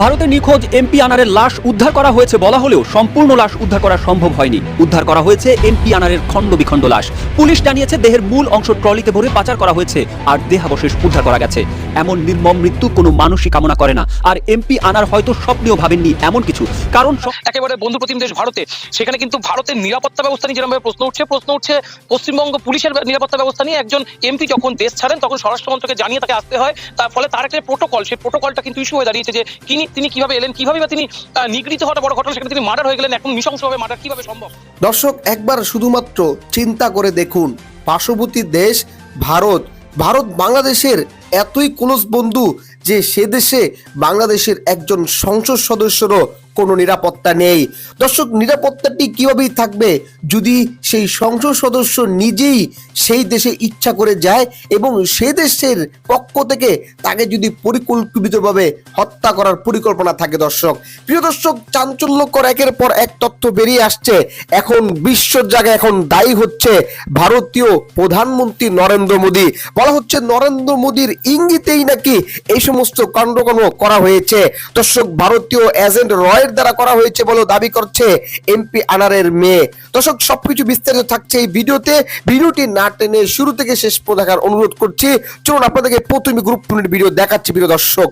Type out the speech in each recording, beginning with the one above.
ভারতে নিখোঁজ এমপি আনারের লাশ উদ্ধার করা হয়েছে বলা হলেও সম্পূর্ণ লাশ উদ্ধার করা সম্ভব হয়নি। উদ্ধার করা হয়েছে এমপি আনারের খণ্ড বিখণ্ড লাশ। পুলিশ জানিয়েছে দেহের মূল অংশ ট্রলিতে ভরে পাচার করা হয়েছে, আর দেহাবশেষ উদ্ধার করা গেছে। এমন নির্মম মৃত্যু কোনো মানুষই কামনা করে না। আর এমপি আনার হয়তো স্বপ্নেও ভাবেননি এমন কিছু। কারণ সব- একেবারে বন্ধু প্রতিম দেশ ভারতে সেখানে কিন্তু ভারতের নিরাপত্তা ব্যবস্থা নিয়ে যেরকম প্রশ্ন উঠছে প্রশ্ন উঠছে পশ্চিমবঙ্গ পুলিশের নিরাপত্তা ব্যবস্থা নিয়ে একজন এমপি যখন দেশ ছাড়েন তখন স্বরাষ্ট্রমন্ত্রকে জানিয়ে তাকে আসতে হয়। তার ফলে তার একটা প্রোটোকল সেই প্রোটোকলটা কিন্তু ইস্যু হয়ে দাঁড়িয়েছে যে তিনি তিনি কীভাবে এলেন কীভাবে বা তিনি আহ, নিগৃহীত হওয়াটা বড় ঘটনা সেখানে তিনি মার্ডার হয়ে গেলেন এখন নৃশংসভাবে মার্ডার কীভাবে সম্ভব? দর্শক একবার শুধুমাত্র চিন্তা করে দেখুন পার্শ্ববর্তী দেশ ভারত ভারত বাংলাদেশের এতই ক্লোজ বন্ধু যে সে দেশে বাংলাদেশের একজন সংসদ সদস্যরও কোনো নিরাপত্তা নেই। দর্শক, নিরাপত্তাটি কিভাবেই থাকবে? যদি সেই সংসদ সদস্য নিজেই সেই দেশে ইচ্ছা করে যায় এবং সে দেশের পক্ষ থেকে তাকে যদি পরিকল্পিতভাবে হত্যা করার পরিকল্পনা থাকে দর্শক। প্রিয় দর্শক, চাঞ্চল্যকর একের পর এক তথ্য বেরিয়ে আসছে। এখন বিশ্বর জায়গায় এখন দায়ী হচ্ছে ভারতীয় প্রধানমন্ত্রী নরেন্দ্র মোদী। বলা হচ্ছে নরেন্দ্র মোদীর ইঙ্গিতেই নাকি এই সমস্ত কাণ্ডকর্ম করা হয়েছে। দর্শক, ভারতীয় এজেন্ট রয়ের দ্বারা করা হয়েছে বলে দাবি করছে এমপি আনারের মেয়ে। দর্শক, সবকিছু বিস্তারিত থাকছে এই ভিডিওতে। ভিডিওটি না টেনে শুরু থেকে শেষ পর্যন্ত দেখার অনুরোধ করছি। চলুন আপনাদেরকে প্রথমে গুরুত্বপূর্ণ ভিডিও দেখাচ্ছি, প্রিয় দর্শক।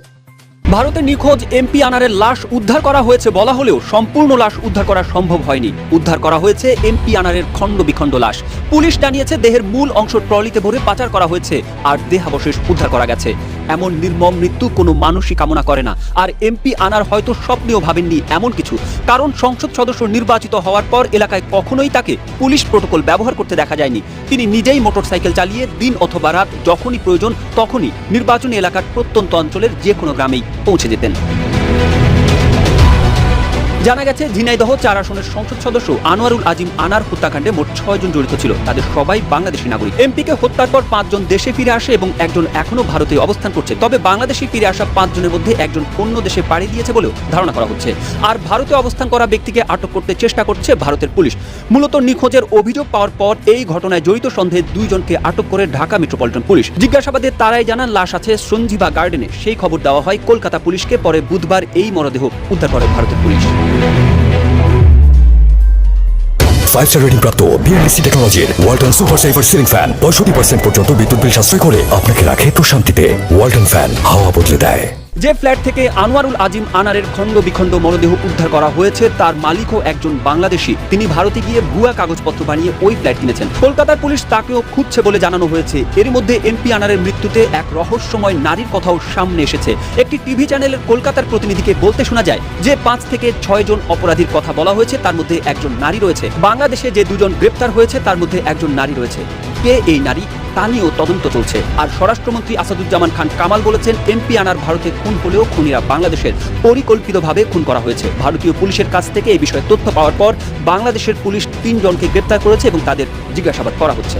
ভারতে নিখোঁজ এমপি আনারের লাশ উদ্ধার করা হয়েছে বলা হলেও সম্পূর্ণ লাশ উদ্ধার করা সম্ভব হয়নি। উদ্ধার করা হয়েছে এমপি আনারের খণ্ড বিখণ্ড লাশ। পুলিশ জানিয়েছে দেহের মূল অংশ ট্রলিতে ভরে পাচার করা হয়েছে আর দেহাবশেষ উদ্ধার করা গেছে। এমন নির্মম মৃত্যু কোনো মানুষই কামনা করে না। আর এমপি আনার হয়তো স্বপ্নেও ভাবেননি এমন কিছু। কারণ সংসদ সদস্য নির্বাচিত হওয়ার পর এলাকায় কখনোই তাকে পুলিশ প্রোটোকল ব্যবহার করতে দেখা যায়নি। তিনি নিজেই মোটরসাইকেল চালিয়ে দিন অথবা রাত যখনই প্রয়োজন তখনই নির্বাচনী এলাকার প্রত্যন্ত অঞ্চলের যে কোনো গ্রামেই পৌঁছে যেতেন। জানা গেছে, ঝিনাইদহ চার আসনের সংসদ সদস্য আনোয়ারুল আজিম আনার হত্যাকাণ্ডে মোট ছয়জন জড়িত ছিল। তাদের সবাই বাংলাদেশি নাগরিক। এমপিকে হত্যার পর পাঁচজন দেশে ফিরে আসে এবং একজন এখনও ভারতে অবস্থান করছে। তবে বাংলাদেশে ফিরে আসা পাঁচজনের মধ্যে একজন অন্য দেশে পাড়ি দিয়েছে বলেও ধারণা করা হচ্ছে। আর ভারতে অবস্থান করা ব্যক্তিকে আটক করতে চেষ্টা করছে ভারতের পুলিশ। মূলত নিখোঁজের অভিযোগ পাওয়ার পর এই ঘটনায় জড়িত সন্দেহে দুইজনকে আটক করে ঢাকা মেট্রোপলিটন পুলিশ। জিজ্ঞাসাবাদে তারাই জানান, লাশ আছে সঞ্জীবা গার্ডেনে। সেই খবর দেওয়া হয় কলকাতা পুলিশকে। পরে বুধবার এই মরদেহ উদ্ধার করে ভারতের পুলিশ। ফাইভ স্টার রেটিং প্রাপ্ত বিএনডিসি টেকনোলজির Walton super saver ceiling fan পঁয়ষট্টি পার্সেন্ট পর্যন্ত বিদ্যুৎ বিল সাশ্রয় করে আপনাকে রাখে প্রশান্তিতে। ওয়ালটন ফ্যান হাওয়া বদলে দেয়। যে ফ্ল্যাট থেকে আনোয়ারুল আজিম আনারের খণ্ড বিখণ্ড মরদেহ উদ্ধার করা হয়েছে, তার মালিকও একজন বাংলাদেশি। তিনি ভারতে গিয়ে ভুয়া কাগজপত্র বানিয়ে ওই ফ্ল্যাট কিনেছেন। কলকাতার পুলিশ তাকেও খুঁজছে বলে জানানো হয়েছে। এর মধ্যে এমপি আনারের মৃত্যুতে এক রহস্যময় নারীর কথাও সামনে এসেছে। একটি টিভি চ্যানেলের কলকাতার প্রতিনিধিকে বলতে শোনা যায় যে, পাঁচ থেকে ছয় জন অপরাধীর কথা বলা হয়েছে, তার মধ্যে একজন নারী রয়েছে। বাংলাদেশে যে দুজন গ্রেপ্তার হয়েছে, তার মধ্যে একজন নারী রয়েছে। কে এই নারী? তা নিয়েও তদন্ত চলছে। আর স্বরাষ্ট্রমন্ত্রী আসাদুজ্জামান খান কামাল বলেছেন, এমপি আনার ভারতে খুন হলেও খুনিরা বাংলাদেশের পরিকল্পিতভাবে খুন করা হয়েছে। ভারতীয় পুলিশের কাছ থেকে এই বিষয়ে তথ্য পাওয়ার পর বাংলাদেশের পুলিশ তিনজনকে গ্রেপ্তার করেছে এবং তাদের জিজ্ঞাসাবাদ করা হচ্ছে।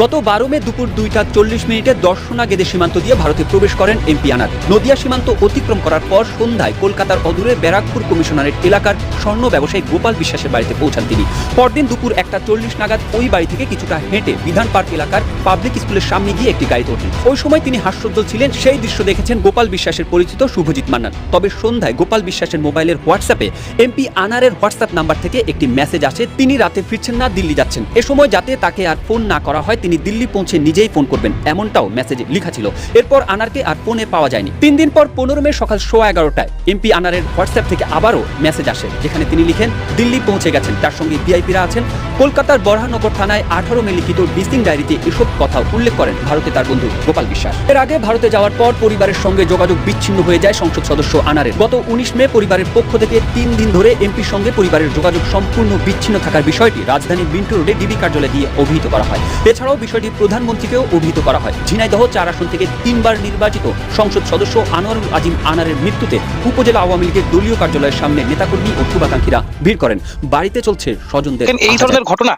গত বারো মে দুপুর দুইটা চল্লিশ মিনিটে দর্শনা গেদে সীমান্ত দিয়ে ভারতে প্রবেশ করেন এমপি আনার নদিয়া সীমান্ত অতিক্রম করার পর সন্ধ্যায় কলকাতার অদূরে ব্যারাকপুর কমিশনারেট এলাকার স্বর্ণ ব্যবসায়ী গোপাল বিশ্বাসের বাড়িতে পৌঁছান তিনি। পরদিন দুপুর একটা চল্লিশ নাগাদ ওই বাড়ি থেকে কিছুটা হেঁটে বিধান পার্ক এলাকার পাবলিক স্কুলের সামনে গিয়ে একটি গাড়িতে ওঠেন। ওই সময় তিনি হাস্যোজ্জ্বল ছিলেন, সেই দৃশ্য দেখেছেন গোপাল বিশ্বাসের পরিচিত শুভজিৎ মান্নান। তবে সন্ধ্যায় গোপাল বিশ্বাসের মোবাইলের হোয়াটসঅ্যাপে এমপি আনারের হোয়াটসঅ্যাপ নাম্বার থেকে একটি মেসেজ আসে, তিনি রাতে ফিরছেন না, দিল্লি যাচ্ছেন। এ সময় যাতে তাকে আর ফোন না করা হয় তিনি দিল্লি পৌঁছে নিজেই ফোন করবেন। এমনটাও মেসেজে লেখা ছিল। এরপর আনারকে আর ফোনে পাওয়া যায়নি। তিন দিন পর পনেরো মে সকাল সোয়া এগারোটায় এমপি আনারের হোয়াটসঅ্যাপ থেকে আবারও মেসেজ আসে, যেখানে তিনি লিখেন, দিল্লি পৌঁছে গেছেন। তার সঙ্গে ভিআইপিরা আছেন। কলকাতার বরহানগর থানায় আঠারো মে লিখিত ডিসিং ডায়েরিতে এসব কথা উল্লেখ করেন ভারতে তার বন্ধু গোপাল বিশ্বাস। এর আগে ভারতে যাওয়ার পর পরিবারের সঙ্গে যোগাযোগ বিচ্ছিন্ন হয়ে যায় সংসদ সদস্য আনারের। গত উনিশ মে পরিবারের পক্ষ থেকে তিন দিন ধরে এমপির সঙ্গে পরিবারের যোগাযোগ সম্পূর্ণ বিচ্ছিন্ন থাকার বিষয়টি রাজধানীর বিন্টু রোডে ডিবি কার্যালয়ে দিয়ে অভিহিত করা হয়। এছাড়াও বিষয়টি প্রধানমন্ত্রীকেও অভিহিত করা হয়। ঝিনাইদহ চার আসন থেকে তিনবার নির্বাচিত সংসদ সদস্য আনোয়ারুল আজিম আনারের মৃত্যুতে উপজেলা আওয়ামী লীগের দলীয় কার্যালয়ের সামনে নেতাকর্মী ও শুভাকাঙ্ক্ষীরা ভিড় করেন। বাড়িতে চলছে স্বজনদের এই ধরনের ঘটনা।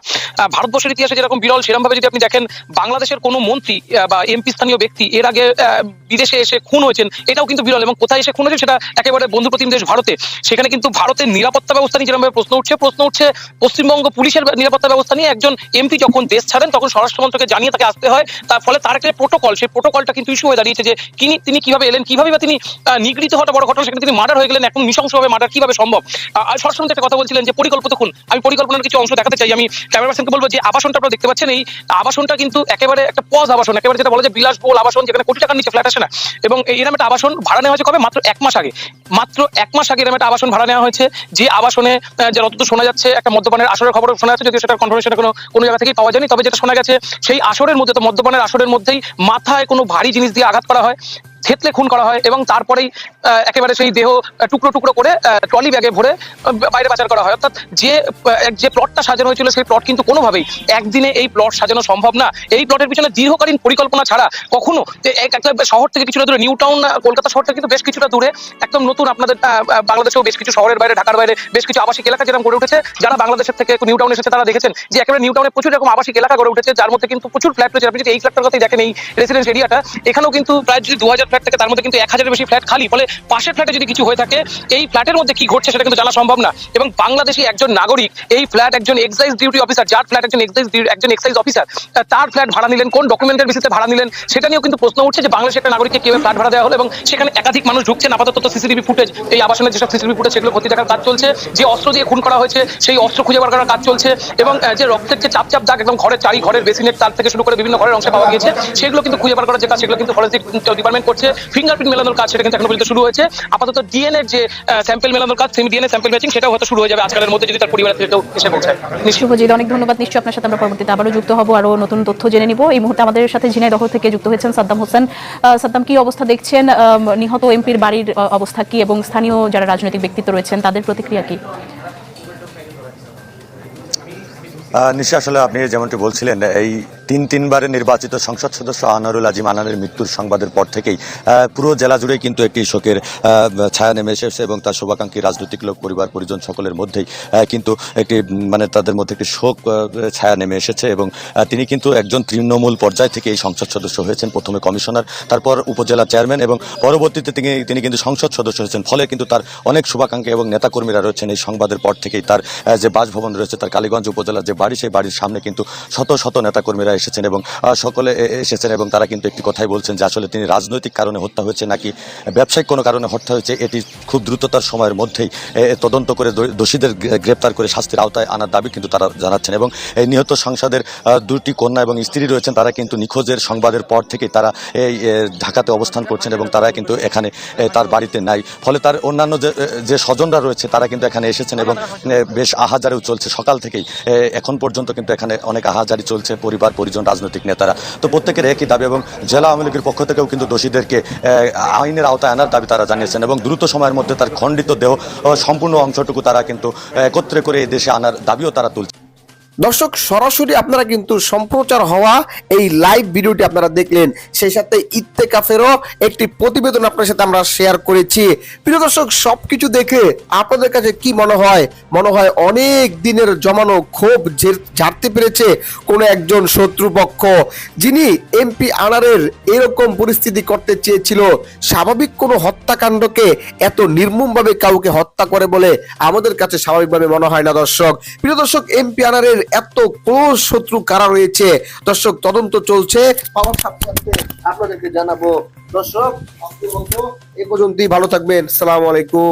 ভারতবর্ষের ইতিহাসে যেরকম বিরল সেরকম ভাবে যদি আপনি দেখেন, বাংলাদেশের কোনো মন্ত্রী বা এমপি স্থানীয় ব্যক্তি এর আগে বিদেশে এসে খুন হয়েছেন, এটাও কিন্তু বিরল এবং কোথায় এসে খুন হয়েছে সেটা একেবারে বন্ধু প্রতিম দেশ ভারতে। সেখানে কিন্তু ভারতের নিরাপত্তা ব্যবস্থা নিয়ে যেরকম ভাবে প্রশ্ন উঠছে প্রশ্ন উঠছে পশ্চিমবঙ্গ পুলিশের নিরাপত্তা ব্যবস্থা নিয়ে একজন এমপি যখন দেশ ছাড়েন, তখন স্বরাষ্ট্র স্বরাষ্ট্রমন্ত্রকে জানিয়ে তাকে আসতে হয়। তার ফলে তার একটা প্রোটোকল, সেই প্রোটোকলটা কিন্তু ইস্যু হয়ে দাঁড়িয়েছে যে তিনি তিনি কীভাবে এলেন, কীভাবে বা তিনি নিগৃহীত হওয়াটা বড় ঘটনা, সেখানে তিনি মার্ডার হয়ে গেলেন, এখন নৃশংসভাবে মার্ডার কীভাবে সম্ভব? আর স্বরাষ্ট্রমন্ত্রী একটা কথা বলছিলেন যে, পরিকল্পিত খুন, আমি পরিকল্পনার কিছু অংশ দেখাতে চাই, আমি ক্যামেরা পার্সনকে বলব যে আবাসনটা আপনারা দেখতে পাচ্ছেন, এই আবাসনটা কিন্তু একেবারে একটা পজ আবাসন, একেবারে যেটা বলা যায় বিলাসবহুল আবাসন, যেখানে কোটি টাকার নিচে ফ্ল্যাট আসে না। এবং এই এরকম একটা আবাসন ভাড়া নেওয়া হয়েছে কবে? মাত্র এক মাস আগে। মাত্র এক মাস আগে এরকম একটা আবাসন ভাড়া নেওয়া হয়েছে, যে আবাসনে যে যতদূর শোনা যাচ্ছে, একটা মদ্যপানের আসরের খবর শোনা যাচ্ছে, যদিও সেটা কনফার্মেশন কোনো কোনো জায়গা থেকেই পাওয়া যায়নি, তবে যেটা শোনা গেছে, সেই আসরের মধ্যে, তো মদ্যপানের আসরের মধ্যেই মাথায় কোনো ভারী জিনিস দিয়ে আঘাত করা হয়। থেতলে খুন করা হয় এবং তারপরেই একেবারে সেই দেহ টুকরো টুকরো করে ট্রলি ব্যাগে ভরে বাইরে পাচার করা হয়। অর্থাৎ যে যে প্লটটা সাজানো হয়েছিল, সেই প্লট কিন্তু কোনোভাবেই একদিনে এই প্লট সাজানো সম্ভব না। এই প্লটের পিছনে দীর্ঘকালীন পরিকল্পনা ছাড়া কখনো একটা শহর থেকে কিছুটা দূরে, নিউ টাউন কলকাতা শহর থেকে কিন্তু বেশ কিছুটা দূরে, একদম নতুন আপনাদের বাংলাদেশেও বেশ কিছু শহরের বাইরে, ঢাকার বাইরে বেশ কিছু আবাসিক এলাকা যেরকম গড়ে উঠেছে, যারা বাংলাদেশের থেকে নিউ টাউন এসেছে, তারা দেখেছেন যে একেবারে নিউ টাউনে প্রচুর এরকম আবাসিক এলাকা গড়ে উঠেছে, যার মধ্যে কিন্তু প্রচুর ফ্ল্যাট রয়েছে। আপনি যদি এই ফ্ল্যাটটার কথাই দেখেন, এই রেসিডেন্স এরিয়াটা এখানেও কিন্তু প্রায় যদি দু হাজার ফ্ল্যাট থাকে তার মধ্যে কিন্তু এক হাজারের বেশি ফ্ল্যাট খালি। ফলে পাশের ফ্ল্যাটে যদি কিছু হয়ে থাকে, এই ফ্ল্যাটের মধ্যে কি ঘটছে সেটা কিন্তু জানা সম্ভব না। এবং বাংলাদেশি একজন নাগরিক, এই ফ্ল্যাট একজন এক্সাইজ ডিউটি অফিসার যার ফ্ল্যাট একজন এক্সাইজ একজন এক্সাইজ অফিসার তার ফ্ল্যাট ভাড়া নিলেন, কোন ডকুমেন্টের ভিত্তিতে ভাড়া নিলেন, সেটা নিয়েও কিন্তু প্রশ্ন উঠছে যে বাংলাদেশের একটা নাগরিককে কীভাবে ফ্ল্যাট ভাড়া দেওয়া হলো এবং সেখানে একাধিক মানুষ ঢুকছেন। আপাতত তো সিসিটিভি ফুটেজ এই আবাসনের যেসব সিসিটিভি ফুটেজ সেগুলো ক্ষতি দেখার কাজ চলছে। যে অস্ত্র দিয়ে খুন করা হয়েছে, সেই অস্ত্র খুঁজে বার করার কাজ চলছে এবং যে রক্তের যে চাপ চাপ দাগ একদম ঘরের চারি ঘরের বেসিনের তার থেকে শুরু করে বিভিন্ন ঘরের অংশে পাওয়া গিয়েছে, সেগুলো কিন্তু খুঁজে বার করার যে কাজ, সেগুলো কিন্তু ফরেন্সিক ডিপার্টমেন্ট করছে। ফিঙ্গারপ্রিন্ট মেলানোর কাজ সেটা কিন্তু এখন পর্যন্ত শুরু হয়েছে। আপাতত ডিএনএ যে স্যাম্পল মেলানোর কাজ সেই ডিএনএ স্যাম্পল ম্যাচিং সেটাও হয়তো শুরু হয়ে যাবে আজকালের মধ্যে যদি তার পরিবারের থেকে কেউ এসে পৌঁছায়। নিশ্চয়ই। শুভজিৎ অনেক ধন্যবাদ। নিশ্চয়ই আপনার সাথে আমরা পরবর্তীতে আবারও যুক্ত হব আরও নতুন তথ্য জেনে নিব। এই মুহূর্তে আমাদের সাথে ঝিনাইদহ থেকে যুক্ত হয়েছেন সাদ্দাম হোসেন। সাদ্দাম কি অবস্থা দেখছেন? নিহত এমপির বাড়ির অবস্থা কি? এবং স্থানীয় যারা রাজনৈতিক ব্যক্তিত্ব রয়েছেন তাদের প্রতিক্রিয়া কি? আহ, নিশা আসলে আপনি যেমনটি বলছিলেন এই তিন তিনবারের নির্বাচিত সংসদ সদস্য আনারুল আজিম আনানের মৃত্যুর সংবাদের পর থেকেই পুরো জেলা জুড়ে কিন্তু একটি শোকের ছায়া নেমে এসেছে এবং তার শুভাকাঙ্ক্ষী রাজনৈতিক লোক, পরিবার, পরিজন সকলের মধ্যেই কিন্তু একটি মানে তাদের মধ্যে একটি শোক ছায়া নেমে এসেছে এবং তিনি কিন্তু একজন তৃণমূল পর্যায় থেকে এই সংসদ সদস্য হয়েছেন, প্রথমে কমিশনার, তারপর উপজেলা চেয়ারম্যান এবং পরবর্তীতে তিনি তিনি কিন্তু সংসদ সদস্য হয়েছেন, ফলে কিন্তু তার অনেক শুভাকাঙ্ক্ষী এবং নেতাকর্মীরা রয়েছেন এই সংবাদের পর থেকেই তার যে বাসভবন রয়েছে, তার কালীগঞ্জ উপজেলার যে বাড়ি, সেই বাড়ির সামনে কিন্তু শত শত নেতাকর্মীরা এসেছেন এবং সকলে এসেছেন এবং তারা কিন্তু একটি কথাই বলছেন যে আসলে তিনি রাজনৈতিক কারণে হত্যা হয়েছে নাকি ব্যবসায়িক কোনো কারণে হত্যা হয়েছে, এটি খুব দ্রুততার সময়ের মধ্যেই তদন্ত করে দোষীদের গ্রেপ্তার করে শাস্তির আওতায় আনার দাবি কিন্তু তারা জানাচ্ছেন এবং এই নিহত সংসদের দুটি কন্যা এবং স্ত্রী রয়েছেন, তারা কিন্তু নিখোঁজের সংবাদের পর থেকেই তারা এই ঢাকাতে অবস্থান করছেন এবং তারা কিন্তু এখানে তার বাড়িতে নাই। ফলে তার অন্যান্য যে যে স্বজনরা রয়েছে, তারা কিন্তু এখানে এসেছেন এবং বেশ আহাজারিও চলছে। সকাল থেকেই এখন পর্যন্ত কিন্তু এখানে অনেক আহাজারি চলছে, পরিবার পরিজন রাজনৈতিক নেতারা। তো প্রত্যেকের একই দাবি এবং জেলা আওয়ামী লীগের পক্ষ থেকেও কিন্তু দোষীদেরকে আইনের আওতায় আনার দাবি তারা জানিয়েছেন এবং দ্রুত সময়ের মধ্যে তার খণ্ডিত দেহ সম্পূর্ণ অংশটুকু তারা কিন্তু, একত্রে করে এই দেশে আনার দাবিও তারা তুলছে। দর্শক, সরাসরি আপনারা কিন্তু সম্প্রচার হওয়া এই লাইভ ভিডিওটি আপনারা দেখলেন। সেই সাথে ইত্তেকাফেরও একটি প্রতিবেদন আপনার সাথে আমরা শেয়ার করেছি। প্রিয় দর্শক, সবকিছু দেখে আপনাদের কাছে কি মনে হয়? মনে হয় অনেক দিনের জমানো ক্ষোভ ঝাড়তে পেরেছে কোনো একজন শত্রুপক্ষ যিনি এমপি আনারের এরকম পরিস্থিতি করতে চেয়েছিল, স্বাভাবিক কোনো হত্যাকাণ্ডকে এত নির্মমভাবে কাউকে হত্যা করে বলে আমাদের কাছে স্বাভাবিকভাবে মনে হয় না দর্শক। প্রিয় দর্শক এমপি আনারের এত ক্লোজ শত্রু কারা রয়েছে? দর্শক, তদন্ত চলছে। পাওয়ার সাথে সাথে আপনাদেরকে জানাব। দর্শক এ পর্যন্তই। ভালো থাকবেন। সালাম আলাইকুম।